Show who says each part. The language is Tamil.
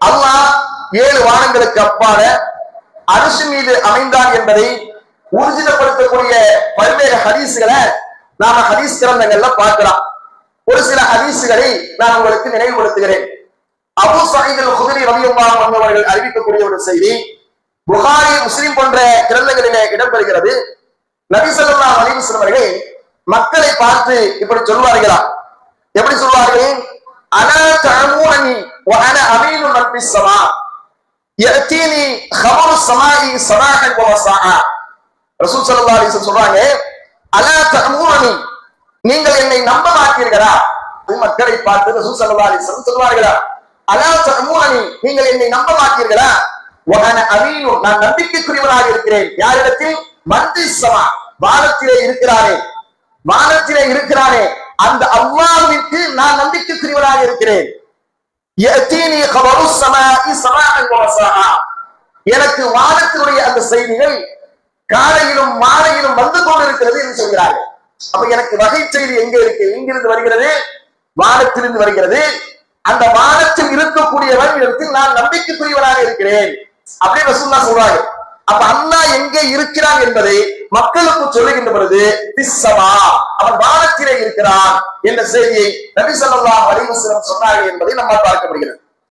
Speaker 1: அல்லாஹ் ஏழு வானங்களுக்கு அப்பால அரிசி மீது அமைந்தான் என்பதை ஊர்ஜிதப்படுத்தக்கூடிய பல்வேறு ஹதீசுகளை நாம ஹதீஸ் கிரந்தங்கள்ல பார்க்கலாம். ஒரு சில ஹதீசுகளை நான் உங்களுக்கு நினைவுபடுத்துகிறேன். அபு சயீத் குதிரை குதிரி ரலியல்லாஹு அவர்கள் அறிவிக்கக்கூடிய ஒரு செய்தி புகாரி முஸ்லிம் போன்ற கிரந்தங்களிலே இடம்பெறுகிறது. நபி ஸல்லல்லாஹு அலைஹி அவர்கள் மக்களை பார்த்து இப்படி சொல்வார்களா? எப்படி சொல்வார்கள்? அனா தஅமூனி அன அமீனு மன் ஃபிஸ் ஸமா யஅதீனி خبر السماء صباحا ومساء ரசூல் ஸல்லல்லாஹு அலைஹி வஸல்லம் சொல்றாங்க அலா தஅமூனி நீங்கள் என்னை நம்ப மாட்டீர்களா மக்களை பார்த்து ரசூல் ஸல்லல்லாஹு அலைஹி வஸல்லம் சொல்வார்களா அலா தஅமூனி நீங்கள் என்னை நம்ப மாட்டீர்களா வஅன அமீனு நான் நம்பிக்கைக்குரியவனாக இருக்கிறேன் யாரிடத்தில் மந்தி சமா வானத்திலே இருக்கிறானே வானத்திலே இருக்கிறானே அந்த அல்லாஹ்விற்கு நான் நம்பிக்கைக்குரியவனாக இருக்கிறேன் எனக்கு வானத்தினுடைய அந்த செய்திகள் காலையிலும் மாலையிலும் வந்து கொண்டிருக்கிறது என்று சொல்கிறார்கள். அப்ப எனக்கு வகை செய்தி எங்க இருக்கு? எங்கிருந்து வருகிறது? வானத்திலிருந்து வருகிறது. அந்த வானத்தில் இருக்கக்கூடியவன் இடத்தில் நான் நம்பிக்கைக்குரியவனாக இருக்கிறேன். அப்படின்னு ரசூல்லா சொல்றாங்க அப்ப அண்ணா எங்கே இருக்கிறான் என்பதை மக்களுக்கு சொல்லுகின்ற பொழுது திஸ்ஸமா அவன் வானத்திலே இருக்கிறான் என்ற செய்தியை நபி சொல்லா அலைஹி சொன்னார்கள் என்பதை நம்மால் பார்க்க முடிகிறது.